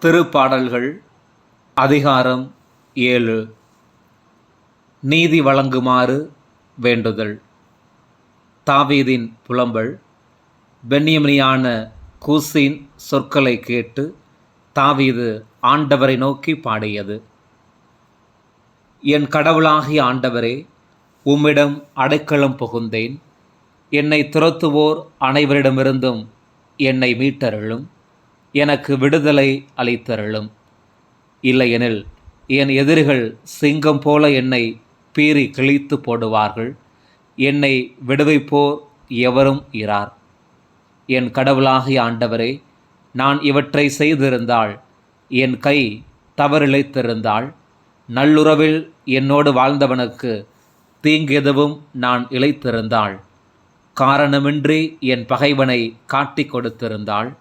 திருப்பாடல்கள் அதிகாரம் ஏழு. நீதி வழங்குமாறு வேண்டுதல். தாவீதின் புலம்பல் பென்யமினியான கூசின் சொற்களை கேட்டு தாவீது ஆண்டவரை நோக்கி பாடியது. என் கடவுளாகிய ஆண்டவரே உம்மிடம் அடைக்கலம் புகுந்தேன். என்னை துரத்துவோர் அனைவரிடமிருந்தும் என்னை மீட்டருளும். எனக்கு விடுதலை அளித்தருளும். இல்லையெனில் என் எதிரிகள் சிங்கம் போல என்னை பீறி கிழித்து போடுவார்கள். என்னை விடுவிப்போர் எவரும் இரார். என் கடவுளாகிய ஆண்டவரே நான் இவற்றை செய்திருந்தால் என் கை தவறிழைத்திருந்தால் நல்லுறவில் என்னோடு வாழ்ந்தவனுக்கு தீங்கெதுவும் நான் இழைத்திருந்தாள். காரணமின்றி என் பகைவனை காட்டிக் கொடுத்திருந்தாள்.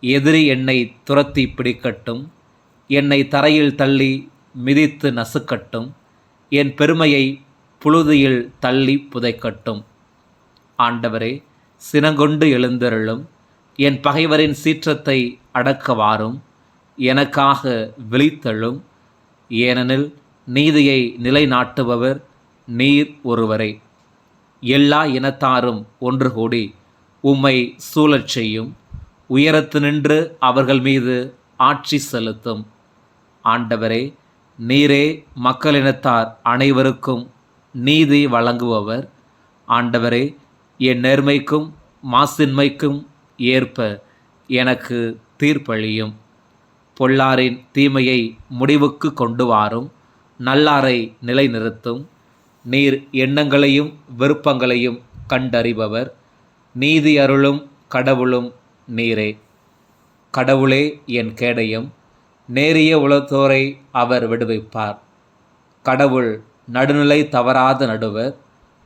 எதிரி என்னை துரத்தி பிடிக்கட்டும். என்னை தரையில் தள்ளி மிதித்து நசுக்கட்டும். என் பெருமையை புழுதியில் தள்ளி புதைக்கட்டும். ஆண்டவரே சினங்கொண்டு எழுந்தருளும். என் பகைவரின் சீற்றத்தை அடக்கவாறும் எனக்காக விழித்தழும். ஏனெனில் நீதியை நிலைநாட்டுபவர் நீர் ஒருவரே. எல்லா இனத்தாரும் ஒன்று கூடி உம்மை சூழச் செய்யும். உயரத்து நின்று அவர்கள் மீது ஆட்சி செலுத்தும். ஆண்டவரே நீரே மக்களினத்தார் அனைவருக்கும் நீதி வழங்குபவர். ஆண்டவரே என் நேர்மைக்கும் மாசின்மைக்கும் ஏற்ப எனக்கு தீர்ப்பளியும். பொல்லாரின் தீமையை முடிவுக்கு கொண்டு வாரும். நல்லாரை நிலைநிறுத்தும். நீர் எண்ணங்களையும் விருப்பங்களையும் கண்டறிபவர். நீதி அருளும் கடவுளும் நீரே. கடவுளே என் கேடயம் நேரிய உலத்தோரை அவர் விடுவிப்பார். கடவுள் நடுநிலை தவறாத நடுவர்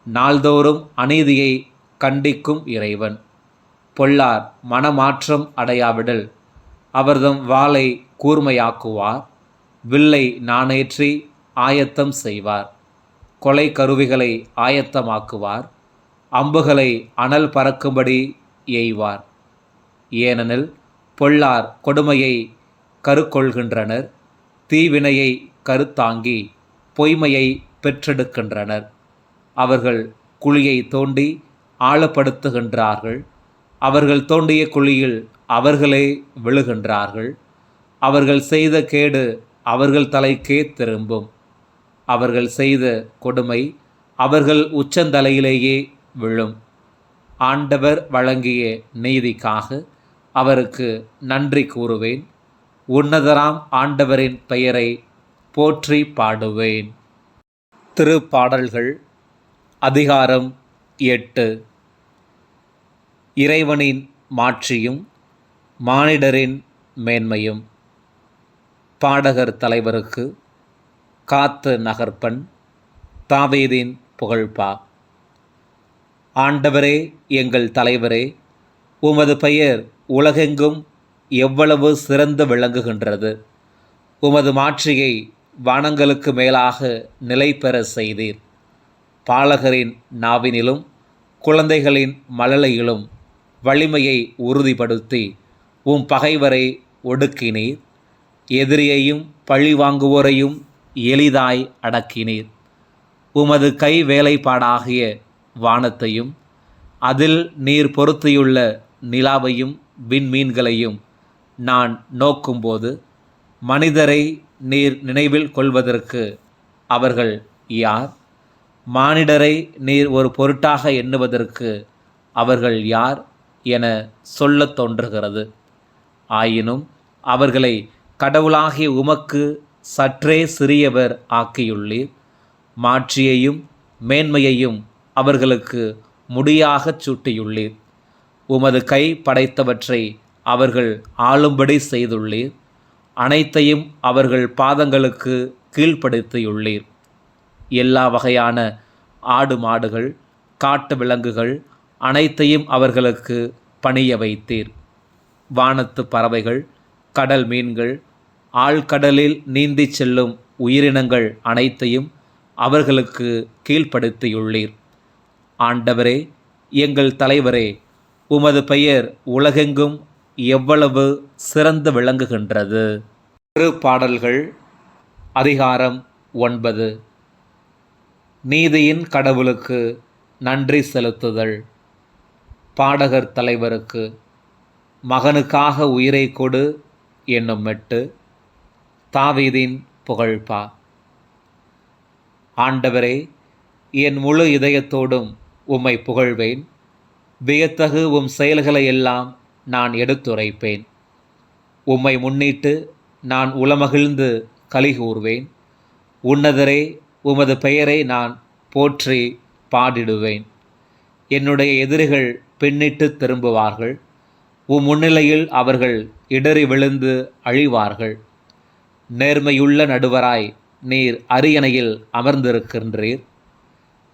நாள்தோறும் அநீதியை கண்டிக்கும் இறைவன். பொல்லார் மனமாற்றம் அடையாவிடல் அவர்தம் வாளை கூர்மையாக்குவார் வில்லை நாணேற்றி ஆயத்தம் செய்வார். கொலை கருவிகளை ஆயத்தமாக்குவார் அம்புகளை அனல் பறக்கும்படி எய்வார். ஏனெனில் பொல்லார் கொடுமையை கருக்கொள்கின்றனர் தீவினையை கருத்தாங்கி பொய்மையை பெற்றெடுக்கின்றனர். அவர்கள் குழியை தோண்டி ஆழப்படுத்துகின்றார்கள். அவர்கள் தோண்டிய குழியில் அவர்களே விழுகின்றார்கள். அவர்கள் செய்த கேடு அவர்கள் தலைக்கே திரும்பும். அவர்கள் செய்த கொடுமை அவர்கள் உச்சந்தலையிலேயே விழும். ஆண்டவர் வழங்கிய நீதிக்காக அவருக்கு நன்றி கூறுவேன். உன்னதராம் ஆண்டவரின் பெயரை போற்றி பாடுவேன். திருப்பாடல்கள் அதிகாரம் எட்டு. இறைவனின் மாட்சியும் மானிடரின் மேன்மையும். பாடகர் தலைவருக்கு காத்து நகர்ப்பன் தாவீதின் புகழ்பா. ஆண்டவரே எங்கள் தலைவரே உமது பெயர் உலகெங்கும் எவ்வளவு சிறந்து விளங்குகின்றது. உமது மாட்சியை வானங்களுக்கு மேலாக நிலை பெற செய்தீர். பாலகரின் நாவினிலும் குழந்தைகளின் மழலையிலும் வலிமையை உறுதிப்படுத்தி உம் பகைவரை ஒடுக்கினீர். எதிரியையும் பழி வாங்குவோரையும் எளிதாய் அடக்கினீர். உமது கை வேலைப்பாடாகிய வானத்தையும் அதில் நீர் பொருத்தியுள்ள நிலாவையும் விண்மீன்களையும் நான் நோக்கும்போது மனிதரை நீர் நினைவில் கொள்வதற்கு அவர்கள் யார்? மானிடரை நீர் ஒரு பொருட்டாக எண்ணுவதற்கு அவர்கள் யார் என சொல்லத் தோன்றுகிறது. ஆயினும் அவர்களை கடவுளாகிய உமக்கு சற்றே சிறியவர் ஆக்கியுள்ளீர். மாட்சியையும் மேன்மையையும் அவர்களுக்கு முடியாகச் சூட்டியுள்ளீர். உமது கை படைத்தவற்றை அவர்கள் ஆளும்படி செய்துள்ளீர். அனைத்தையும் அவர்கள் பாதங்களுக்கு கீழ்ப்படுத்தியுள்ளீர். எல்லா வகையான ஆடு மாடுகள் காட்டு விலங்குகள் அனைத்தையும் அவர்களுக்கு பணிய வைத்தீர். வானத்து பறவைகள் கடல் மீன்கள் ஆழ்கடலில் நீந்திச் செல்லும் உயிரினங்கள் அனைத்தையும் அவர்களுக்கு கீழ்ப்படுத்தியுள்ளீர். ஆண்டவரே எங்கள் தலைவரே உமது பெயர் உலகெங்கும் எவ்வளவு சிறந்து விளங்குகின்றது. திருப்பாடல்கள் அதிகாரம் ஒன்பது. நீதியின் கடவுளுக்கு நன்றி செலுத்துதல். பாடகர் தலைவருக்கு மகனுக்காக உயிரை கொடு என்னும் மெட்டு. தாவீதின் புகழ்பா ஆண்டவரே என் முழு இதயத்தோடும் உம்மை புகழ்வேன். வியத்தகு உம் செயல்களை எல்லாம் நான் எடுத்துரைப்பேன். உம்மை முன்னிட்டு நான் உளமகிழ்ந்து கலிகூர்வேன். உன்னதரே உமது பெயரை நான் போற்றி பாடிடுவேன். என்னுடைய எதிரிகள் பின்னிட்டு திரும்புவார்கள். உம் முன்னிலையில் அவர்கள் இடறி விழுந்து அழிவார்கள். நேர்மையுள்ள நடுவராய் நீர் அரியணையில் அமர்ந்திருக்கின்றீர்.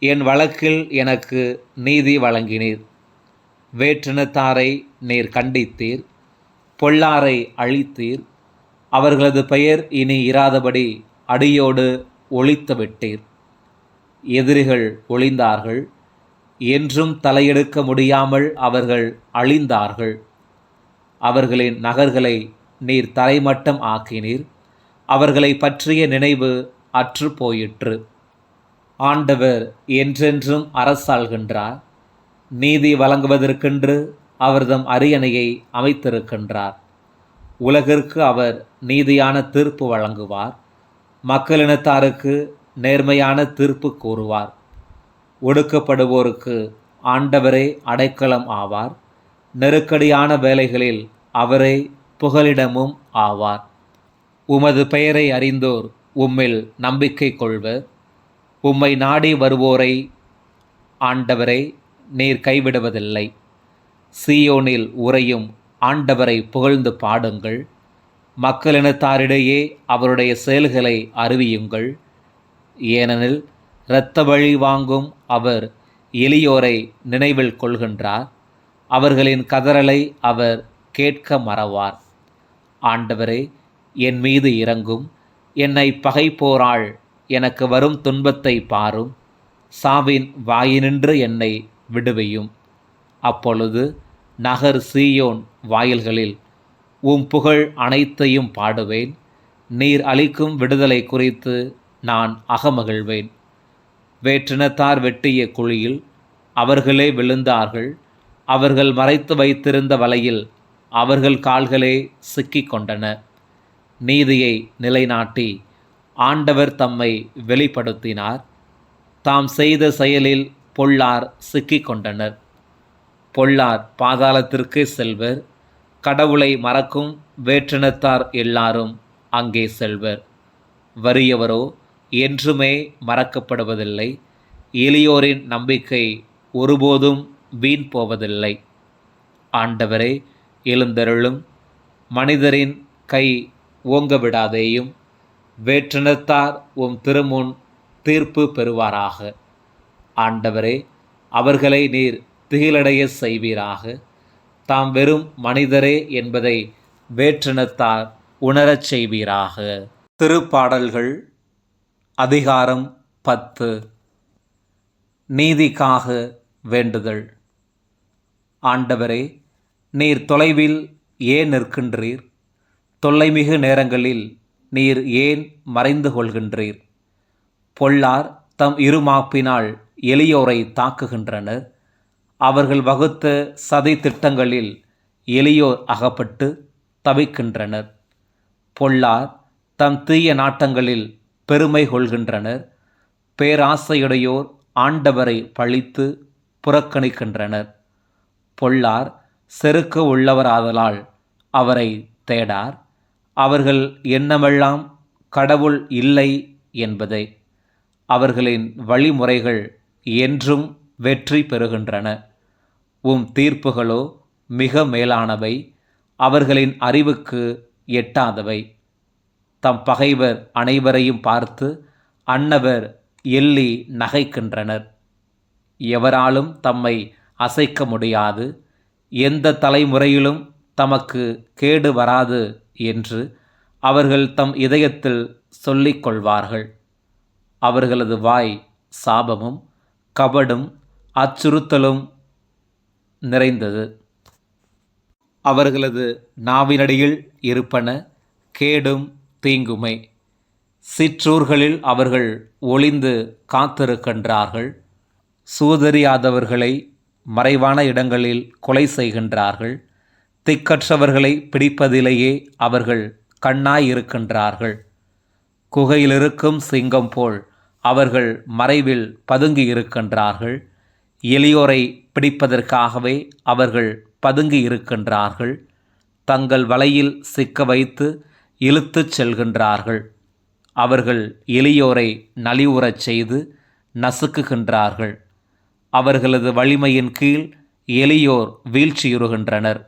என் வழக்கில் எனக்கு நீதி வழங்கினீர். வேற்றினத்தாரை நீர் கண்டித்தீர் பொள்ளாரை அழித்தீர் அவர்களது பெயர் இனி இராதபடி அடியோடு ஒழித்து விட்டீர். எதிரிகள் ஒளிந்தார்கள் என்றும் தலையெடுக்க முடியாமல் அவர்கள் அழிந்தார்கள். அவர்களின் நகர்களை நீர் தரைமட்டம் ஆக்கினீர் அவர்களை பற்றிய நினைவு அற்று போயிற்று ஆண்டவர் என்றென்றும் அரசாள்கின்றார். நீதி வழங்குவதற்கென்று அவர்தம் அரியணையை அமைத்திருக்கின்றார். உலகிற்கு அவர் நீதியான தீர்ப்பு வழங்குவார். மக்களினத்தாருக்கு நேர்மையான தீர்ப்பு கூறுவார். ஒடுக்கப்படுவோருக்கு ஆண்டவரே அடைக்கலம் ஆவார். நெருக்கடியான வேலைகளில் அவரே புகலிடமும் ஆவார். உமது பெயரை அறிந்தோர் உம்மில் நம்பிக்கை கொள்வர். உம்மை நாடி வருவோரை ஆண்டவரை நீர் கைவிடுவதில்லை. சீயோனில் உறையும் ஆண்டவரை புகழ்ந்து பாடுங்கள். மக்களினத்தாரிடையே அவருடைய செயல்களை அறிவியுங்கள். ஏனெனில் இரத்த வழி வாங்கும் அவர் எளியோரை நினைவில் கொள்கின்றார். அவர்களின் கதறலை அவர் கேட்க மறவார். ஆண்டவரே என் மீது இறங்கும். என்னை பகைப்போராள் எனக்கு வரும் துன்பத்தை பாரும். சாவின் வாயினின்று என்னை விடுவியும். அப்பொழுது நகர் சீயோன் வாயில்களில் உம் புகழ் அனைத்தையும் பாடுவேன். நீர் அளிக்கும் விடுதலை குறித்து நான் அகமகிழ்வேன். வேற்றினத்தார் வெட்டிய குழியில் அவர்களே விழுந்தார்கள். அவர்கள் மறைத்து வைத்திருந்த வலையில் அவர்கள் கால்களே சிக்கிக் கொண்டன நீதியை நிலைநாட்டி ஆண்டவர் தம்மை வெளிப்படுத்தினார். தாம் செய்த செயலில் பொள்ளார் சிக்கிக் கொண்டனர். பொள்ளார் பாதாளத்திற்கு செல்வர். கடவுளை மறக்கும் வேற்றினத்தார் எல்லாரும் அங்கே செல்வர். வறியவரோ என்றுமே மறக்கப்படுவதில்லை. எளியோரின் நம்பிக்கை ஒருபோதும் வீண் போவதில்லை. ஆண்டவரே எழுந்தருளும். மனிதரின் கை ஓங்க விடாதேயும். வேற்றினத்தார் உம் திருமுன் தீர்ப்பு பெறுவாராக. ஆண்டவரே அவர்களை நீர் திகிலடைய செய்வீராக. தாம் வெறும் மனிதரே என்பதை வேற்றினத்தார் உணரச் செய்வீராக. திருப்பாடல்கள் அதிகாரம் பத்து. நீதிக்காக வேண்டுதல். ஆண்டவரே நீர் தொலைவில் ஏன் நிற்கின்றீர்? தொல்லைமிகு நேரங்களில் நீர் ஏன் மறைந்து கொள்கின்றீர்? பொல்லார் தம் இருமாப்பினால் எளியோரை தாக்குகின்றனர். அவர்கள் வகுத்த சதி திட்டங்களில் எளியோர் அகப்பட்டு தவிக்கின்றனர். பொல்லார் தம் தீய நாட்டங்களில் பெருமை கொள்கின்றனர். பேராசையுடையோர் ஆண்டவரை பழித்து புறக்கணிக்கின்றனர். பொல்லார் செருக்க உள்ளவராதலால் அவரை தேடார். அவர்கள் என்னமெல்லாம் கடவுள் இல்லை என்பதை. அவர்களின் வழிமுறைகள் என்றும் வெற்றி பெறுகின்றன. உம் தீர்ப்புகளோ மிக மேலானவை. அவர்களின் அறிவுக்கு எட்டாதவை. தம் பகைவர் அனைவரையும் பார்த்து அன்னவர் எள்ளி நகைக்கின்றனர். எவராலும் தம்மை அசைக்க முடியாது. எந்த தலைமுறையிலும் தமக்கு கேடு வராது என்று அவர்கள் தம் இதயத்தில் சொல்லிக் கொள்வார்கள் அவர்களது வாய் சாபமும் கபடும் அச்சுறுத்தலும் நிறைந்தது. அவர்களது நாவினடியில் இருப்பன கேடும் தீங்குமை. சிற்றூர்களில் அவர்கள் ஒளிந்து காத்திருக்கின்றார்கள். சூதறியாதவர்களை மறைவான இடங்களில் கொலை செய்கின்றார்கள். திக்கற்றவர்களை பிடிப்பதிலேயே அவர்கள் கண்ணாய் இருக்கின்றார்கள். குகையிலிருக்கும் சிங்கம் போல் அவர்கள் மறைவில் பதுங்கி இருக்கின்றார்கள். எளியோரை பிடிப்பதற்காகவே அவர்கள் பதுங்கி இருக்கின்றார்கள். தங்கள் வலையில் சிக்க வைத்து இழுத்துச் செல்கின்றார்கள். அவர்கள் எளியோரை நலிவுறச் செய்து நசுக்குகின்றார்கள். அவர்களது வலிமையின் கீழ் எளியோர் வீழ்ச்சியுறுகின்றனர்.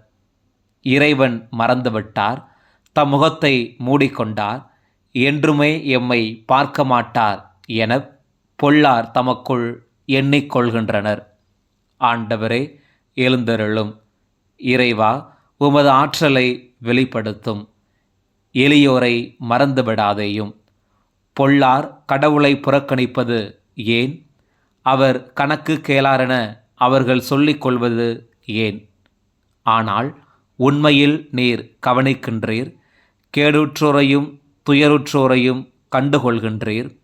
இறைவன் மறந்துவிட்டார். தம் முகத்தை மூடிக்கொண்டார். என்றுமே எம்மை பார்க்க மாட்டார் என பொல்லார் தமக்குள் எண்ணிக்கொள்கின்றனர். ஆண்டவரே எழுந்தருளும். இறைவா உமது ஆற்றலை வெளிப்படுத்தும். எளியோரை மறந்துவிடாதேயும். பொல்லார் கடவுளை புறக்கணிப்பது ஏன்? அவர் கணக்கு கேளாரென அவர்கள் சொல்லிக் கொள்வது ஏன்? ஆனால் உண்மையில் நீர் கவனிக்கின்றீர். கேடுற்றோரையும் துயருற்றோரையும் கண்டுகொள்கின்றீர்.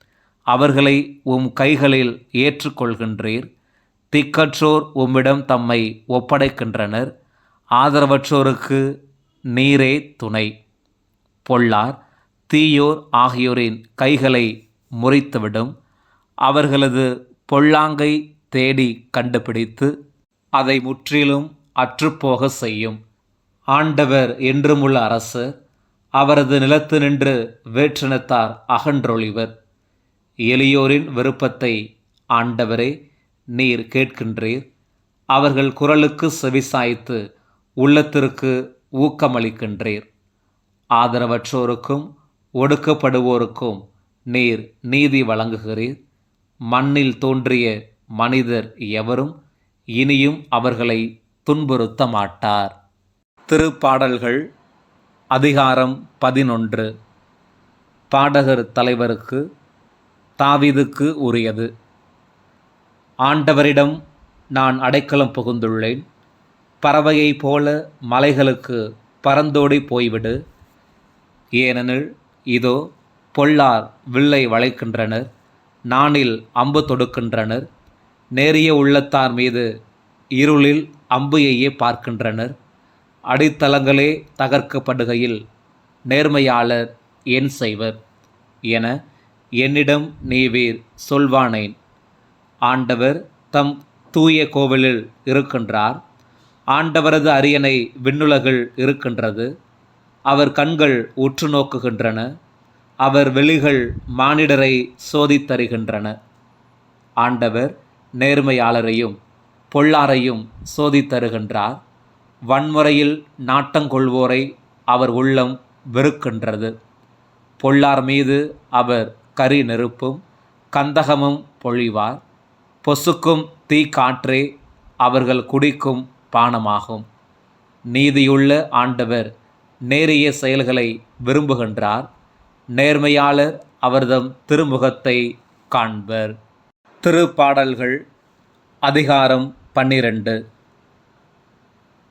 அவர்களை உம் கைகளில் ஏற்றுக்கொள்கின்றீர். திக்கற்றோர் உம்மிடம் தம்மை ஒப்படைக்கின்றனர். ஆதரவற்றோருக்கு நீரே துணை. பொள்ளார் தீயோர் ஆகியோரின் கைகளை முறித்துவிடும். அவர்களது பொல்லாங்கை தேடி கண்டுபிடித்து அதை முற்றிலும் அற்றுப்போக செய்யும். ஆண்டவர் என்றுமுள்ள அரசு அவரது நிலத்து நின்று வேற்றினத்தார் அகன்றொழிவர். எளியோரின் விருப்பத்தை ஆண்டவரே நீர் கேட்கின்றீர். அவர்கள் குரலுக்கு செவிசாய்த்து உள்ளத்திற்கு ஊக்கமளிக்கின்றீர். ஆதரவற்றோருக்கும் ஒடுக்கப்படுவோருக்கும் நீர் நீதி வழங்குகிறீர். மண்ணில் தோன்றிய மனிதர் எவரும் இனியும் அவர்களை துன்புறுத்த மாட்டார் திருப்பாடல்கள் அதிகாரம் பதினொன்று. பாடகர் தலைவருக்கு தாவிதுக்கு உரியது. ஆண்டவரிடம் நான் அடைக்கலம் புகுந்துள்ளேன். பறவையைப் போல மலைகளுக்கு பறந்தோடி போய்விடு. ஏனெனில் இதோ பொல்லார் வில்லை வளைக்கின்றனர் நானில் அம்பு தொடுக்கின்றனர் நேரிய உள்ளத்தார் மீது இருளில் அம்பு எய்ய பார்க்கின்றனர். அடித்தளங்களே தகர்க்கப்படுகையில் நேர்மையாளர் என் செய்வர்? என என்னிடம் நீவீர் சொல்வானேன். ஆண்டவர் தம் தூய கோவிலில் இருக்கின்றார். ஆண்டவரது அரியணை விண்ணுலகில் இருக்கின்றது. அவர் கண்கள் உற்று நோக்குகின்றன. அவர் வெளிகள் மானிடரை சோதித்தருகின்றன. ஆண்டவர் நேர்மையாளரையும் பொள்ளாரையும் சோதித்தருகின்றார். வன்முறையில் நாட்டங்கொள்வோரை அவர் உள்ளம் வெறுக்கின்றது. பொள்ளார் மீது அவர் கரி நெருப்பும் கந்தகமும் பொழிவார். பொசுக்கும் தீ காற்றே அவர்கள் குடிக்கும் பானமாகும். நீதியுள்ள ஆண்டவர் நேரிய செயல்களை விரும்புகின்றார். நேர்மையாளர் அவர்தம் திருமுகத்தை காண்பர். திருப்பாடல்கள் அதிகாரம் பன்னிரண்டு.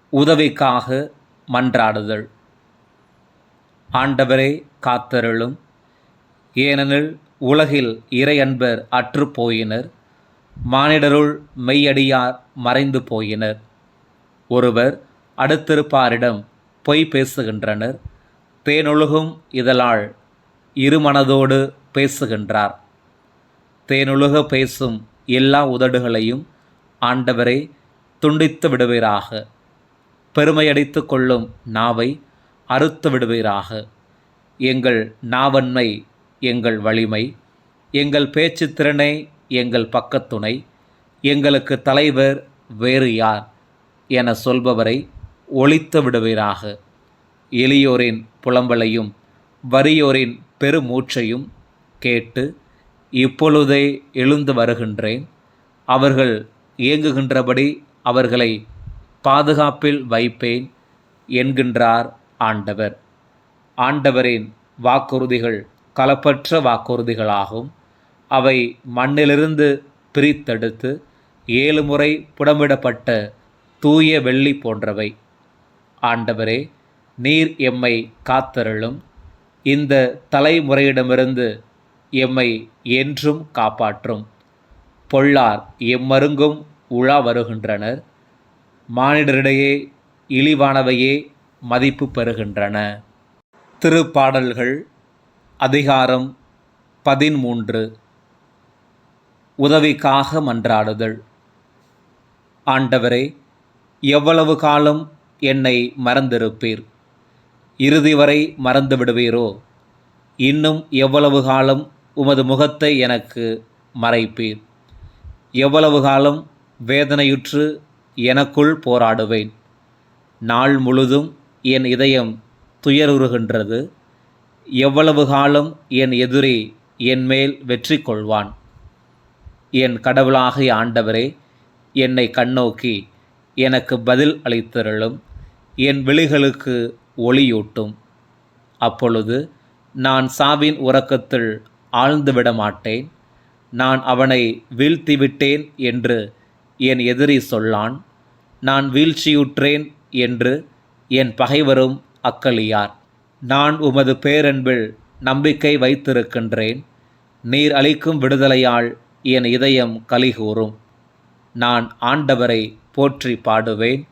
உதவிக்காக மன்றாடுதல். ஆண்டவரே காத்தருளும் ஏனெனில் உலகில் இறையன்பர் அற்றுப்போயினர் மானிடருள் மெய்யடியார் மறைந்து போயினர். ஒருவர் அடுத்திருப்பாரிடம் பொய் பேசுகின்றனர் தேனொழுகும் இதழால் இருமனதோடு பேசுகின்றார். தேனொழுக பேசும் எல்லா உதடுகளையும் ஆண்டவரே துண்டித்து விடுவீராக. பெருமையடித்து கொள்ளும் நாவை அறுத்து விடுவீராக. எங்கள் நாவன்மை எங்கள் வலிமை எங்கள் பேச்சு திறனை எங்கள் பக்கத்துணை எங்களுக்கு தலைவர் வேறு யார் என சொல்பவரை ஒழித்து விடுவீராக. எளியோரின் புலம்பலையும் வறியோரின் பெருமூச்சையும் கேட்டு இப்பொழுதே எழுந்து வருகின்றேன். அவர்கள் இயங்குகின்றபடி அவர்களை பாதுகாப்பில் வைப்பேன் என்கின்றார் ஆண்டவர். ஆண்டவரின் வாக்குறுதிகள் கலப்பற்ற வாக்குறுதிகளாகும். அவை மண்ணிலிருந்து பிரித்தெடுத்து ஏழு முறை புடமிடப்பட்ட தூய வெள்ளி போன்றவை. ஆண்டவரே நீர் எம்மை காத்தருளும். இந்த தலைமுறையிடமிருந்து எம்மை என்றும் காப்பாற்றும். பொள்ளார் எம்மருங்கும் உலா வருகின்றனர். மானிடரிடையே இழிவானவையே மதிப்பு பெறுகின்றன. திருப்பாடல்கள் அதிகாரம் பதிமூன்று உதவிக்காக மன்றாடுதல். ஆண்டவரே எவ்வளவு காலம் என்னை மறந்திருப்பீர்? இறுதி வரை மறந்து விடுவீரோ? இன்னும் எவ்வளவு காலம் உமது முகத்தை எனக்கு மறைப்பீர்? எவ்வளவு காலம் வேதனையுற்று எனக்குள் போராடுவேன்? நாள் முழுதும் என் இதயம் துயருறுகின்றது. எவ்வளவு காலம் என் எதிரி என் மேல் வெற்றி கொள்வான்? என் கடவுளாகிய ஆண்டவரே என்னை கண்ணோக்கி எனக்கு பதில் அளித்தருளும். என் விழிகளுக்கு ஒளியூட்டும். அப்பொழுது நான் சாவின் உறக்கத்தில் ஆழ்ந்துவிட மாட்டேன். நான் அவனை வீழ்த்திவிட்டேன் என்று என் எதிரி சொல்லான். நான் வீழ்ச்சியுற்றேன் என்று என் பகைவரும் அக்களியார் நான் உமது பேரன்பில் நம்பிக்கை வைத்திருக்கின்றேன். நீர் அளிக்கும் விடுதலையால் என் இதயம் கலிகூறும். நான் ஆண்டவரை போற்றி பாடுவேன்.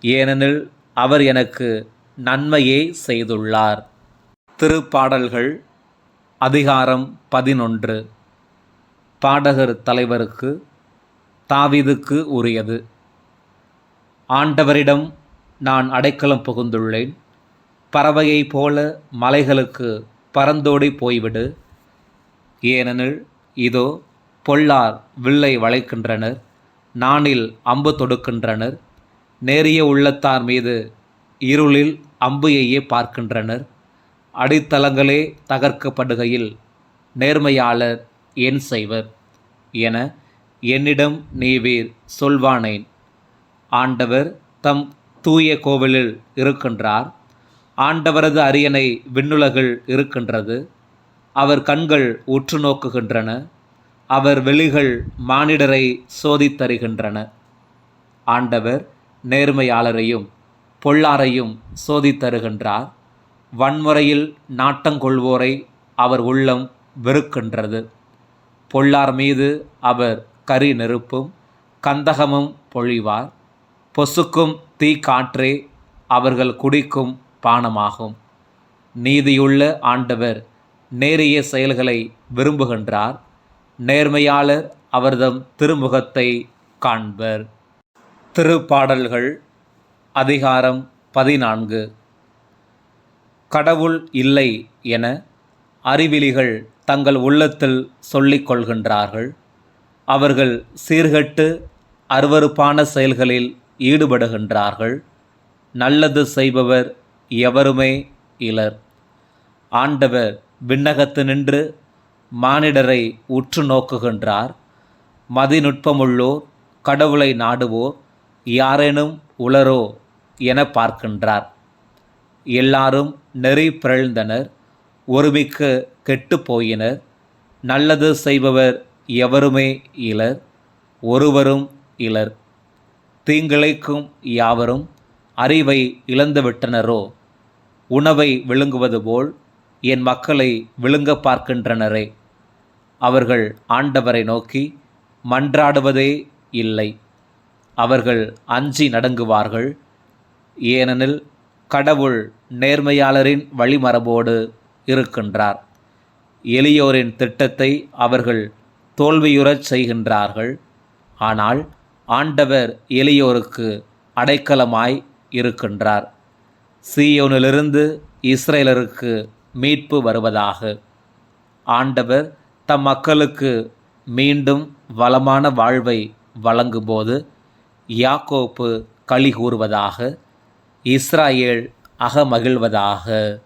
ஏனெனில் அவர் எனக்கு நன்மையே செய்துள்ளார். திருப்பாடல்கள் அதிகாரம் பதினொன்று. பாடகர் தலைவருக்கு தாவிதுக்கு உரியது. ஆண்டவரிடம் நான் அடைக்கலம் புகுந்துள்ளேன். பறவையைப் போல மலைகளுக்கு பறந்தோடி போய்விடு. ஏனெனில் இதோ பொல்லார் வில்லை வளைக்கின்றனர் நாணில் அம்பு தொடுக்கின்றனர் நேரிய உள்ளத்தார் மீது இருளில் அம்பு பார்க்கின்றனர். அடித்தளங்களே தகர்க்கப்படுகையில் நேர்மையாளர் என் செய்வர் என என்னிடம் நீவீர் சொல்வானேன். ஆண்டவர் தம் தூய கோவிலில் இருக்கின்றார். ஆண்டவரது அரியணை விண்ணுலகில் இருக்கின்றது. அவர் கண்கள் உற்று நோக்குகின்றன. அவர் வெளிகள் மானிடரை சோதித்தருகின்றன. ஆண்டவர் நேர்மையாளரையும் பொள்ளாரையும் சோதித்தருகின்றார். வன்முறையில் நாட்டங்கொள்வோரை அவர் உள்ளம் வெறுக்கின்றது. பொள்ளார் மீது அவர் கரி நெருப்பும் கந்தகமும் பொழிவார். பொசுக்கும் தீ காற்றே அவர்கள் குடிக்கும் பானமாகும். நீதியுள்ள ஆண்டவர் நேரிய செயல்களை விரும்புகின்றார். நேர்மையாளர் அவர்தம் திருமுகத்தை காண்பர். திருப்பாடல்கள் அதிகாரம் பதினான்கு. கடவுள் இல்லை என அறிவிலிகள் தங்கள் உள்ளத்தில் சொல்லிக் கொள்கின்றார்கள். அவர்கள் சீர்கட்டு அருவறுப்பான செயல்களில் ஈடுபடுகின்றார்கள். நல்லது செய்பவர் எவருமே இலர். ஆண்டவர் விண்ணகத்து நின்று மானிடரை உற்று நோக்குகின்றார். மதிநுட்பமுள்ளோர் கடவுளை நாடுவோர் யாரேனும் உளரோ என பார்க்கின்றார். எல்லாரும் நெறி பிறழ்ந்தனர் ஒருமிக்க கெட்டு போயினர். நல்லது செய்பவர் எவருமே இலர் ஒருவரும் இலர். தீங்கிழைக்கும் யாவரும் அறிவை இழந்துவிட்டனரோ? உணவை விழுங்குவது போல் என் மக்களை விழுங்க பார்க்கின்றனரே. அவர்கள் ஆண்டவரை நோக்கி மன்றாடுவதே இல்லை. அவர்கள் அஞ்சி நடங்குவார்கள். ஏனெனில் கடவுள் நேர்மையாளரின் வழிமரபோடு இருக்கின்றார். எளியோரின் திட்டத்தை அவர்கள் தோல்வியுறச் செய்கின்றார்கள். ஆனால் ஆண்டவர் எளியோருக்கு அடைக்கலமாய் இருக்கின்றார். சீயோனிலிருந்து இஸ்ரேலருக்கு மீட்பு வருவதாக. ஆண்டவர் தம் மக்களுக்கு மீண்டும் வளமான வாழ்வை வழங்கும்போது யாக்கோப்பு களி கூறுவதாக இஸ்ராயேல் அகமகிழ்வதாக.